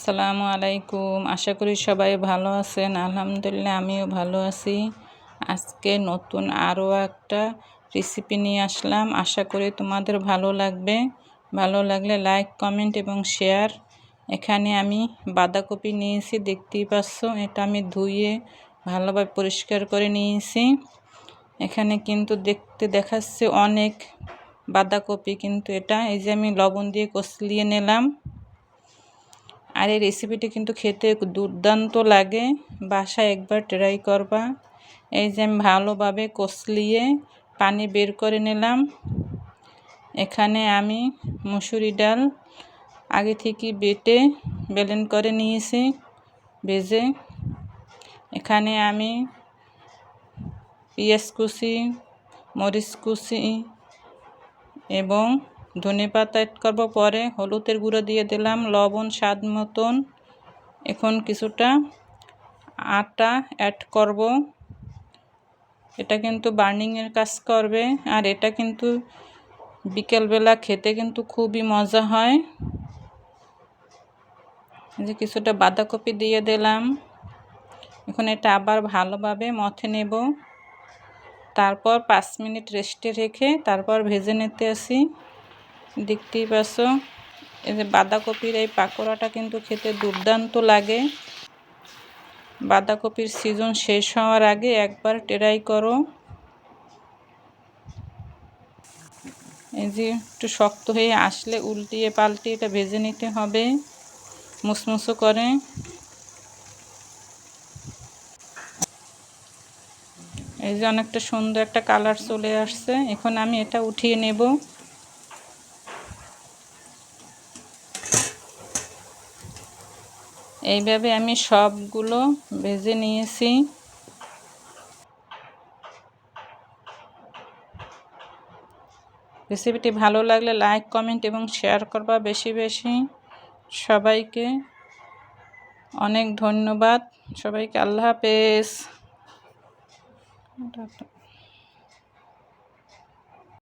আসসালামু আলাইকুম। আশা করি সবাই ভালো আছেন। আলহামদুলিল্লাহ, আমিও ভালো আছি। আজকে নতুন আরও একটা রেসিপি নিয়ে আসলাম। আশা করি তোমাদের ভালো লাগবে। ভালো লাগলে লাইক কমেন্ট এবং শেয়ার এখানে আমি বাঁধাকপি নিয়েছি, দেখতেই পাচ্ছ। এটা আমি ধুয়ে ভালোভাবে পরিষ্কার করে নিয়েছি। এখানে কিন্তু দেখতে দেখাচ্ছে অনেক বাঁধাকপি কিন্তু এটা। এই যে আমি লবণ দিয়ে কষলিয়ে নিলাম। আর এই রেসিপিটি কিন্তু খেতে দুর্দান্ত লাগে। বাসায় একবার ট্রাই করবা। এই যে আমি ভালোভাবে কষলিয়ে পানি বের করে নিলাম। এখানে আমি মুসুরি ডাল আগে থেকে বেটে বেলেন করে নিয়েছি, ভেজে। এখানে আমি পেঁয়াজ কুচি, মরিচ কুচি এবং ধনে পাতা অ্যাড করব পরে। হলুদের গুঁড়ো দিয়ে দিলাম, লবণ, স্বাদ মতন। এখন কিছুটা আটা অ্যাড করব। এটা কিন্তু বার্নিংয়ের কাজ করবে, আর এটা কিন্তু বিকেলবেলা খেতে কিন্তু খুবই মজা হয়। যে কিছুটা বাঁধাকপি দিয়ে দিলাম। এখন এটা আবার ভালোভাবে মথে নেব। তারপর পাঁচ মিনিট রেস্টে রেখে তারপর ভেজে নিতে আসি। দেখতেই পাচ্ছ এই যে বাঁধাকপির এই পাকোড়াটা কিন্তু খেতে দুর্দান্ত লাগে। বাঁধাকপির সিজন শেষ হওয়ার আগে একবার ট্রাই করো। এই যে একটু শক্ত হয়ে আসলে উল্টিয়ে পাল্টিয়ে এটা ভেজে নিতে হবে। মুসমুসো করে। এই যে অনেকটা সুন্দর একটা কালার চলে আসছে। এখন আমি এটা উঠিয়ে নেব। এইভাবে আমি সবগুলো ভেজে নিয়েছি। রেসিপিটি ভালো লাগলে লাইক, কমেন্ট এবং শেয়ার করবা বেশি বেশি। সবাইকে অনেক ধন্যবাদ। সবাইকে আল্লাহ হাফেজ।